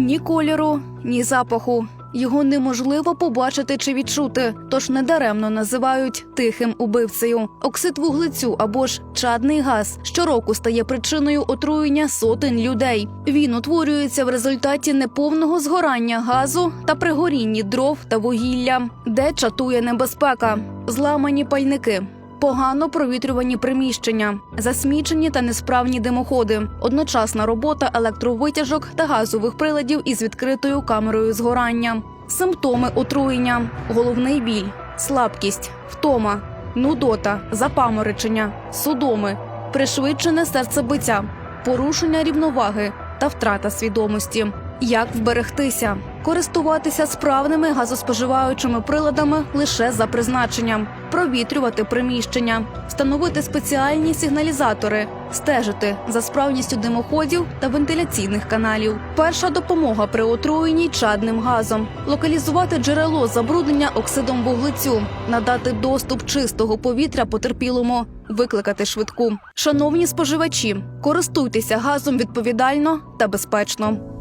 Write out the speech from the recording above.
Ні кольору, ні запаху. Його неможливо побачити чи відчути, тож недаремно називають тихим убивцею. Оксид вуглецю або ж чадний газ щороку стає причиною отруєння сотень людей. Він утворюється в результаті неповного згорання газу та при горінні дров та вугілля, де чатує небезпека, зламані пальники. Погано провітрювані приміщення, засмічені та несправні димоходи, одночасна робота електровитяжок та газових приладів із відкритою камерою згорання, симптоми отруєння, головний біль, слабкість, втома, нудота, запаморочення, судоми, пришвидшене серцебиття, порушення рівноваги та втрата свідомості. Як вберегтися? Користуватися справними газоспоживаючими приладами лише за призначенням, провітрювати приміщення, встановити спеціальні сигналізатори, стежити за справністю димоходів та вентиляційних каналів. Перша допомога при отруєнні чадним газом, локалізувати джерело забруднення оксидом вуглецю, надати доступ чистого повітря потерпілому, викликати швидку. Шановні споживачі, користуйтеся газом відповідально та безпечно.